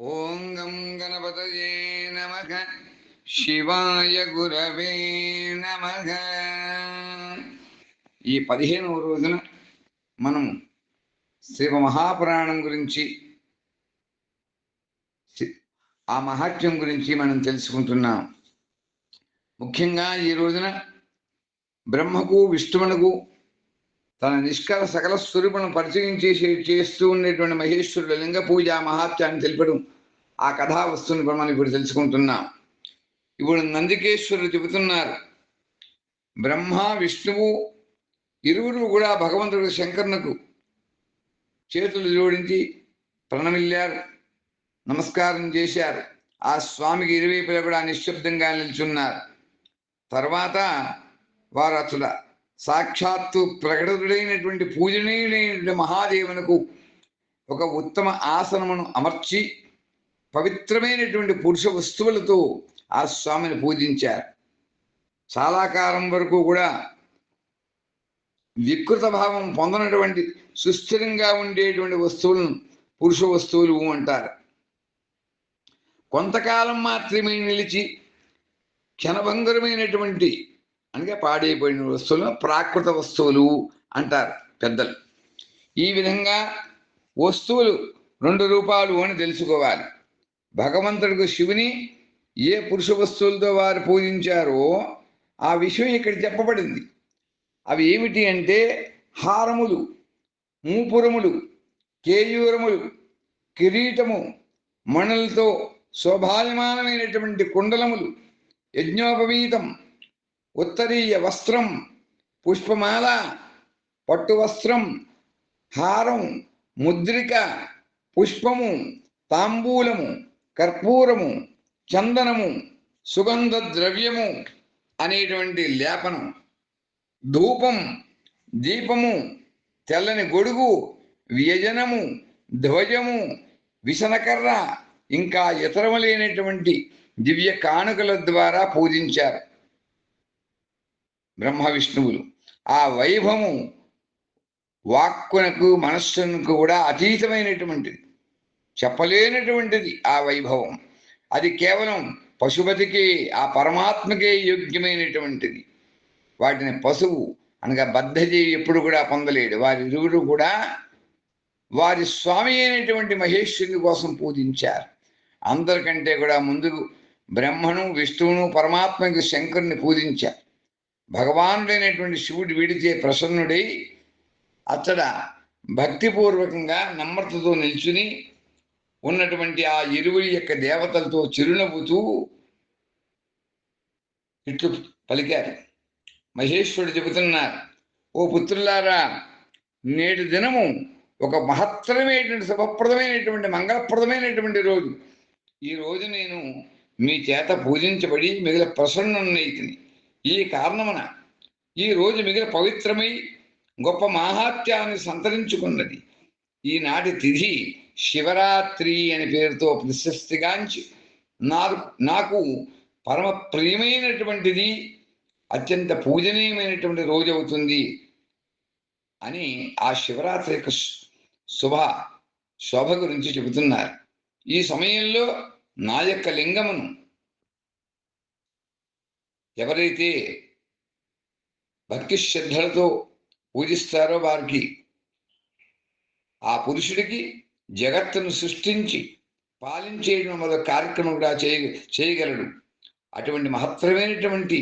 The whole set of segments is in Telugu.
ఓం గం గణపతయే నమ. శివాయ గురవే నమ. ఈ పదిహేనవ రోజున మనం శివ మహాపురాణం గురించి సి- ఆ మహాత్మ్యం గురించి మనం తెలుసుకుంటున్నాం. ముఖ్యంగా ఈ రోజున బ్రహ్మకు విష్ణువునకు తన నిష్కల సకల స్వరూపను పరిచయం చేసి చేస్తూ ఉండేటువంటి మహేశ్వరుడు లింగ పూజ మహాత్యాన్ని తెలిపడం ఆ కథా వస్తువుని మనం ఇప్పుడు తెలుసుకుంటున్నాం. ఇప్పుడు నందికేశ్వరుడు చెబుతున్నారు బ్రహ్మ విష్ణువు ఇరువురు కూడా భగవంతుడు శంకరునకు చేతులు జోడించి ప్రణమిల్లారు నమస్కారం చేశారు. ఆ స్వామికి ఇరువైపులా కూడా నిశ్శబ్దంగా నిల్చున్నారు. తర్వాత వారు అతడు సాక్షాత్తు ప్రకటనుడైనటువంటి పూజనీయుడైనటువంటి మహాదేవునకు ఒక ఉత్తమ ఆసనమును అమర్చి పవిత్రమైనటువంటి పురుష వస్తువులతో ఆ స్వామిని పూజించారు. చాలా కాలం వరకు కూడా వికృత భావం పొందనటువంటి సుస్థిరంగా ఉండేటువంటి వస్తువులను పురుష వస్తువులు అంటారు. కొంతకాలం మాత్రమే నిలిచి క్షణభంగరమైనటువంటి అనగా పాడైపోయిన వస్తువులను ప్రాకృత వస్తువులు అంటారు పెద్దలు. ఈ విధంగా వస్తువులు రెండు రూపాలు అని తెలుసుకోవాలి. భగవంతుడికి శివుని ఏ పురుష వస్తువులతో వారు పూజించారో ఆ విషయం ఇక్కడ చెప్పబడింది. అవి ఏమిటి అంటే హారములు మూపురములు కేయూరములు కిరీటము మణులతో శోభాయమానమైనటువంటి కుండలములు యజ్ఞోపవీతం ఉత్తరీయ వస్త్రం పుష్పమాల పట్టు వస్త్రం హారం ముద్రిక పుష్పము తాంబూలము కర్పూరము చందనము సుగంధ ద్రవ్యము అనేటువంటి లేపనం. ధూపం దీపము తెల్లని గొడుగు వ్యజనము ధ్వజము విసనకర్ర ఇంకా ఇతరము లేనటువంటి దివ్య కానుకల ద్వారా పూజించారు. బ్రహ్మ విష్ణువులు. ఆ వైభవము వాక్కునకు మనస్సునకు కూడా అతీతమైనటువంటిది. చెప్పలేనటువంటిది ఆ వైభవం. అది కేవలం పశుపతికి ఆ పరమాత్మకే యోగ్యమైనటువంటిది. వాటిని పశువు అనగా బద్ధజీవి ఎప్పుడు కూడా పొందలేడు. వారి ఇరువురు కూడా వారి స్వామి అయినటువంటి మహేశ్వరుని కోసం పూజించారు. అందరికంటే కూడా ముందుకు బ్రహ్మను విష్ణువును పరమాత్మకి శంకరుని పూజించారు. భగవానుడైనటువంటి శివుడు విడిచే ప్రసన్నుడై అతడ భక్తిపూర్వకంగా నమ్రతతో నిల్చుని ఉన్నటువంటి ఆ ఇరువురి యొక్క దేవతలతో చిరునవ్వుతూ ఇట్లు పలికారు. మహేశ్వరుడు చెబుతున్నారు ఓ పుత్రులారా నేటి దినము ఒక మహత్తరమైనటువంటి శుభప్రదమైనటువంటి మంగళప్రదమైనటువంటి రోజు. ఈ రోజు నేను మీ చేత పూజించబడి మిగిలిన ప్రసన్నున్నైతిని ఈ కారణమున ఈ రోజు మిగిలిన పవిత్రమై గొప్ప మాహాత్యాన్ని సంతరించుకున్నది. ఈనాటి తిథి శివరాత్రి అనే పేరుతో ప్రశస్తిగాంచి నాకు నాకు పరమ ప్రియమైనటువంటిది అత్యంత పూజనీయమైనటువంటి రోజు అవుతుంది అని ఆ శివరాత్రి యొక్క శుభ శోభ గురించి చెబుతున్నారు. ఈ సమయంలో నా యొక్క లింగమును ఎవరైతే భక్తి శ్రద్ధలతో పూజిస్తారో వారికి ఆ పురుషుడికి జగత్తును సృష్టించి పాలించేయడం మొదటి కార్యక్రమం కూడా చేయ చేయగలడు. అటువంటి మహత్తరమైనటువంటి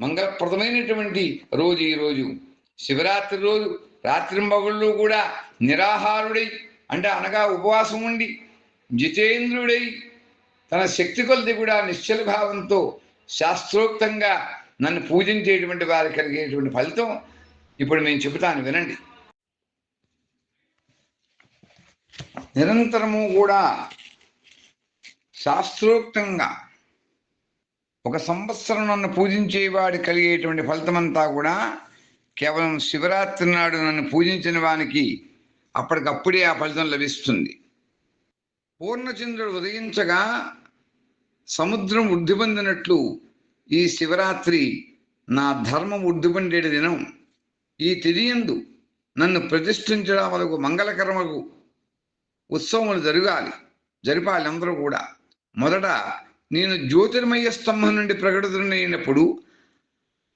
మంగళప్రదమైనటువంటి రోజు ఈరోజు శివరాత్రి రోజు రాత్రింబగుళ్ళు కూడా నిరాహారుడై అంటే అనగా ఉపవాసం ఉండి జితేంద్రుడై తన శక్తి కొలది కూడా నిశ్చల భావంతో శాస్త్రోక్తంగా నన్ను పూజించేటువంటి వారికి కలిగేటువంటి ఫలితం ఇప్పుడు నేను చెబుతాను వినండి. నిరంతరము కూడా శాస్త్రోక్తంగా ఒక సంవత్సరం నన్ను పూజించేవాడు కలిగేటువంటి ఫలితమంతా కూడా కేవలం శివరాత్రి నాడు నన్ను పూజించిన వానికి అప్పటికప్పుడే ఆ ఫలితం లభిస్తుంది. పూర్ణచంద్రుడు ఉదయించగా సముద్రం వృద్ధి పొందినట్లు ఈ శివరాత్రి నా ధర్మం వృద్ధిపొందేడు దినం. ఈ తిరియందు నన్ను ప్రతిష్ఠించడం వరకు మంగళకరమకు ఉత్సవములు జరగాలి. జరిపాలి అందరూ కూడా. మొదట నేను జ్యోతిర్మయ స్తంభం నుండి ప్రకటితున్నప్పుడు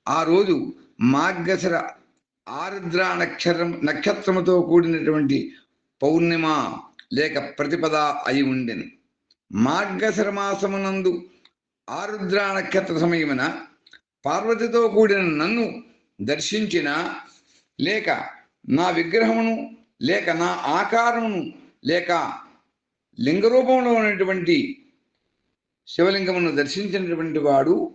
ఆ రోజు మార్గశర ఆరుద్ర నక్షత్రం నక్షత్రముతో కూడినటువంటి పౌర్ణిమ లేక ప్రతిపద అయి ఉండెను. మార్గశర మాసమునందు ఆరుద్ర నక్షత్ర సమయమున పార్వతితో కూడిన నన్ను దర్శించిన లేక నా విగ్రహమును లేక నా ఆకారమును లేక లింగరూపంలో ఉన్నటువంటి శివలింగమును దర్శించినటువంటి వాడు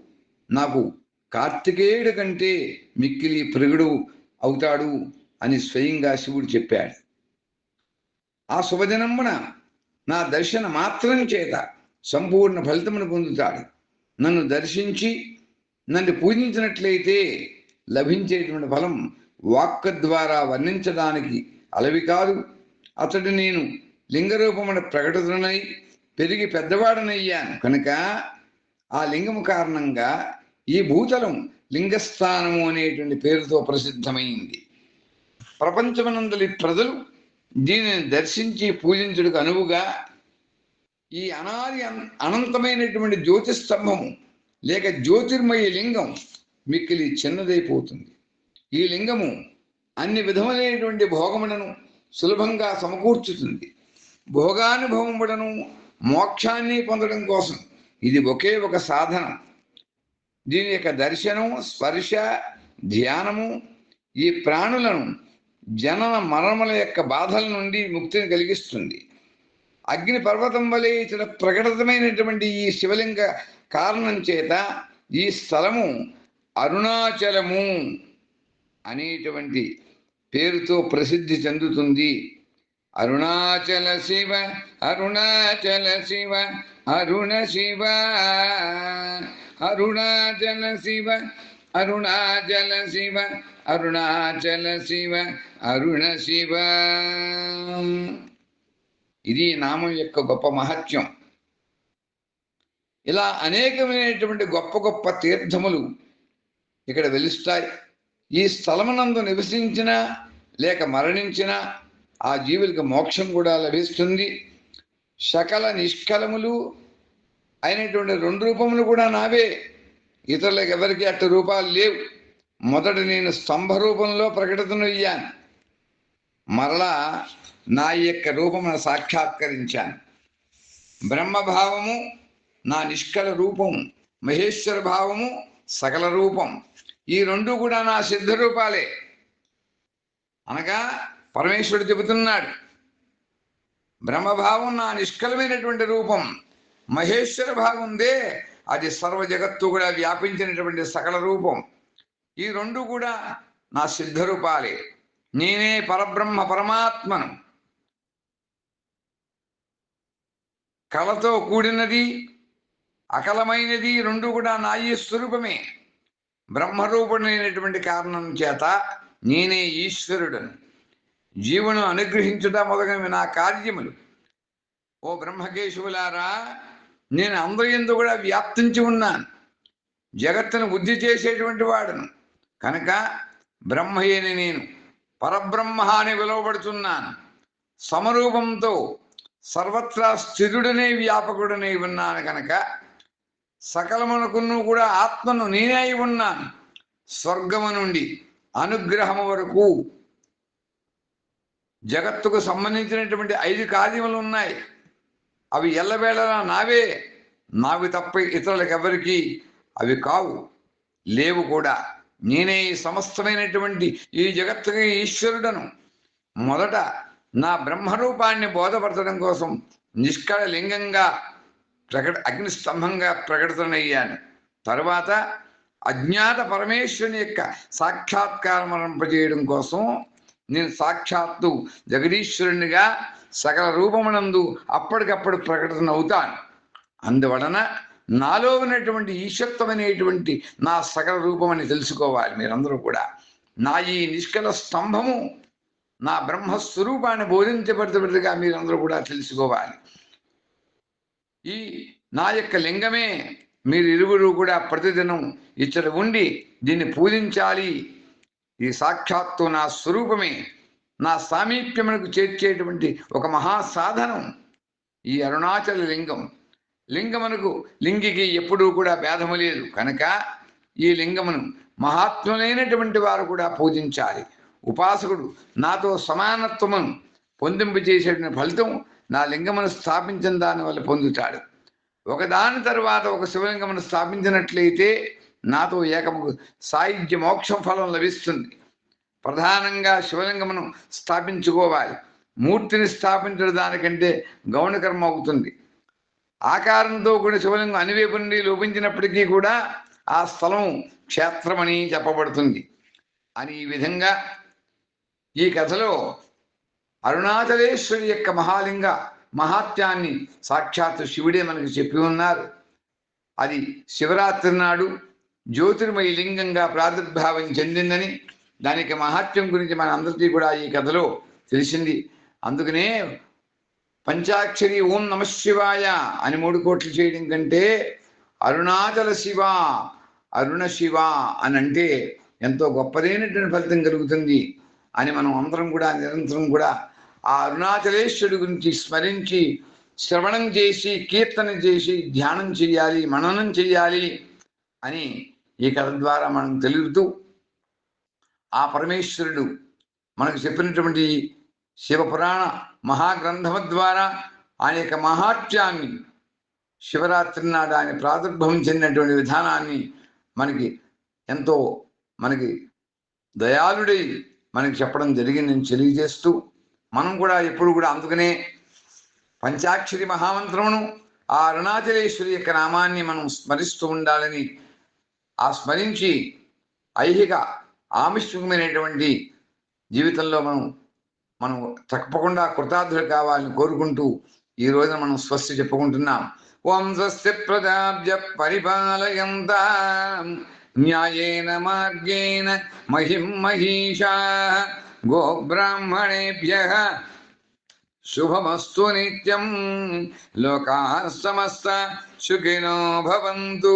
నాకు కార్తికేయుడి కంటే మిక్కిలి ప్రియుడు అవుతాడు అని స్వయంగా శివుడు చెప్పాడు. ఆ శుభదినమున నా దర్శన మాత్రం చేత సంపూర్ణ ఫలితమును పొందుతాడు. నన్ను దర్శించి నన్ను పూజించినట్లయితే లభించేటువంటి ఫలం వాక్క ద్వారా వర్ణించడానికి అలవి కాదు. అతడు నేను లింగరూపమున ప్రకటనై పెరిగి పెద్దవాడనయ్యాను. కనుక ఆ లింగము కారణంగా ఈ భూతలం లింగస్థానము అనేటువంటి పేరుతో ప్రసిద్ధమైంది. ప్రపంచమనందలి ప్రజలు దీనిని దర్శించి పూజించుటకు అనువుగా ఈ అనాది అన్- అనంతమైనటువంటి జ్యోతిస్తంభము లేక జ్యోతిర్మయ లింగం మిక్కిలి చిన్నదైపోతుంది. ఈ లింగము అన్ని విధములైనటువంటి భోగములను సులభంగా సమకూర్చుతుంది. భోగానుభవములను మోక్షాన్ని పొందడం కోసం ఇది ఒకే ఒక సాధనం. దీని యొక్క దర్శనం స్పర్శ ధ్యానము ఈ ప్రాణులను జనన మరణముల యొక్క బాధల నుండి ముక్తిని కలిగిస్తుంది. అగ్ని పర్వతం వలె ఇతర ప్రకటితమైనటువంటి ఈ శివలింగ కారణం చేత ఈ స్థలము అరుణాచలము అనేటువంటి పేరుతో ప్రసిద్ధి చెందుతుంది. అరుణాచల శివ అరుణాచల శివ అరుణ శివ అరుణాచల శివ అరుణాచల శివ అరుణాచల శివ అరుణ శివ ఇది నామం యొక్క గొప్ప మహత్యం. ఇలా అనేకమైనటువంటి గొప్ప గొప్ప తీర్థములు ఇక్కడ వెలుస్తాయి. ఈ స్థలమునందు నివసించిన లేక మరణించిన ఆ జీవులకు మోక్షం కూడా లభిస్తుంది. సకల నిష్కలములు అయినటువంటి రెండు రూపములు కూడా నావే. ఇతరులకు ఎవరికి అట్టు రూపాలు లేవు. మొదట నేను స్తంభ రూపంలో ప్రకటనయ్యాను మరలా నా యొక్క రూపమును సాక్షాత్కరించాను. బ్రహ్మభావము నా నిష్కల రూపము మహేశ్వర భావము సకల రూపం ఈ రెండు కూడా నా సిద్ధ రూపాలే అనగా పరమేశ్వరుడు చెబుతున్నాడు బ్రహ్మభావం నా నిష్కలమైనటువంటి రూపం మహేశ్వర భావం అది సర్వ జగత్తు కూడా వ్యాపించినటువంటి సకల రూపం. ఈ రెండు కూడా నా సిద్ధ రూపాలే నేనే పరబ్రహ్మ పరమాత్మను. కళతో కూడినది అకలమైనది రెండు కూడా నా ఈ స్వరూపమే. బ్రహ్మరూపుడైనటువంటి కారణం చేత నేనే ఈశ్వరుడను. జీవును అనుగ్రహించుట మొదలైనవి నా కార్యములు. ఓ బ్రహ్మకేశవులారా నేను అందరి ఎందు కూడా వ్యాప్తించి ఉన్నాను. జగత్తును బుద్ధి చేసేటువంటి వాడును. కనుక బ్రహ్మయ్యని నేను పరబ్రహ్మ అని పిలువబడుతున్నాను. సమరూపంతో సర్వత్రా స్థిరుడనే వ్యాపకుడనే ఉన్నాను కనుక సకలమునకును కూడా ఆత్మను నేనే అయి ఉన్నాను. స్వర్గము నుండి అనుగ్రహము వరకు జగత్తుకు సంబంధించినటువంటి ఐదు కార్యములు ఉన్నాయి. అవి ఎల్లవేళలా నావే. నావి తప్ప ఇతరులకు ఎవరికి అవి కావు. లేవు కూడా. నేనే ఈ సమస్తమైనటువంటి ఈ జగత్తుకి ఈశ్వరుడను. మొదట నా బ్రహ్మరూపాన్ని బోధపరచడం కోసం నిష్కళ లింగంగా ప్రకట అగ్నిస్తంభంగా ప్రకటనయ్యాను తర్వాత అజ్ఞాత పరమేశ్వరుని యొక్క సాక్షాత్కారం కోసం నేను సాక్షాత్తు జగదీశ్వరునిగా సకల రూపమునందు అప్పటికప్పుడు ప్రకటన అవుతాను అందువలన నాలో ఉన్నటువంటి ఈశ్వత్వమైనటువంటి నా సకల రూపమని తెలుసుకోవాలి మీరందరూ కూడా. నా ఈ నిష్కల స్తంభము నా బ్రహ్మస్వరూపాన్ని బోధించబడుతున్నట్టుగా మీరందరూ కూడా తెలుసుకోవాలి. ఈ నా యొక్క లింగమే మీరు ఇరువురు కూడా ప్రతిదినం ఇచ్చట ఉండి దీన్ని పూజించాలి. ఈ సాక్షాత్తు నా స్వరూపమే. నా సామీప్యమునకు చేర్చేటువంటి ఒక మహా సాధనం ఈ అరుణాచల లింగం. లింగమునకు లింగికి ఎప్పుడూ కూడా భేదము లేదు. కనుక ఈ లింగమును మహాత్ములైనటువంటి వారు కూడా పూజించాలి. ఉపాసకుడు నాతో సమానత్వమును పొందింపు చేసేటువంటి ఫలితం నా లింగమును స్థాపించిన దాని వల్ల పొందుతాడు. ఒకదాని తర్వాత ఒక శివలింగమును స్థాపించినట్లయితే నాతో ఏకము సాయుధ్య మోక్షం ఫలం లభిస్తుంది. ప్రధానంగా శివలింగమును స్థాపించుకోవాలి. మూర్తిని స్థాపించడం దానికంటే గౌణకర్మ అవుతుంది. ఆకారంతో కూడిన శివలింగం అనివేపు నుండి లోపించినప్పటికీ కూడా ఆ స్థలం క్షేత్రమని చెప్పబడుతుంది. అని ఈ విధంగా ఈ కథలో అరుణాచలేశ్వరి యొక్క మహాలింగ మహాత్యాన్ని సాక్షాత్ శివుడే మనకు చెప్పి ఉన్నారు. అది శివరాత్రి నాడు జ్యోతిర్మయ లింగంగా ప్రాదుర్భావం చెందిందని దానికి మహత్యం గురించి మన అందరికీ కూడా ఈ కథలో తెలిసింది. అందుకనే పంచాక్షరి ఓం నమ శివాయ అని మూడు కోట్లు చేయడం కంటే అరుణాచల శివ అరుణ శివ అని అంటే ఎంతో గొప్పదైనటువంటి ఫలితం కలుగుతుంది అని మనం అందరం కూడా నిరంతరం కూడా ఆ అరుణాచలేశ్వరుడి గురించి స్మరించి శ్రవణం చేసి కీర్తన చేసి ధ్యానం చేయాలి మననం చేయాలి అని ఈ కథ ద్వారా మనం తెలుగుతూ ఆ పరమేశ్వరుడు మనకు చెప్పినటువంటి శివపురాణ మహాగ్రంథము ద్వారా ఆయన యొక్క మహాత్యాన్ని శివరాత్రి నాడు ఆయన ప్రాదుర్భవం చెందినటువంటి విధానాన్ని మనకి ఎంతో మనకి దయాళుడై మనకి చెప్పడం జరిగిందని తెలియజేస్తూ మనం కూడా ఎప్పుడు కూడా అందుకనే పంచాక్షరి మహామంత్రమును ఆ అరుణాచలేశ్వరి యొక్క నామాన్ని మనం స్మరిస్తూ ఉండాలని ఆ స్మరించి ఐహిక ఆమిష్మికమైనటువంటి జీవితంలో మనం మనం తప్పకుండా కృతార్థులు కావాలని కోరుకుంటూ ఈ రోజున మనం స్వస్తి చెప్పుకుంటున్నాం. ఓం స్వస్తి ప్రజాభ్య పరిపాలయంత న్యాయేన మార్గేణ మహిం మహిషా గోబ్రాహ్మణేభ్య శుభమస్తు నిత్యం లోకా సమస్త సుఖినో భవంతు.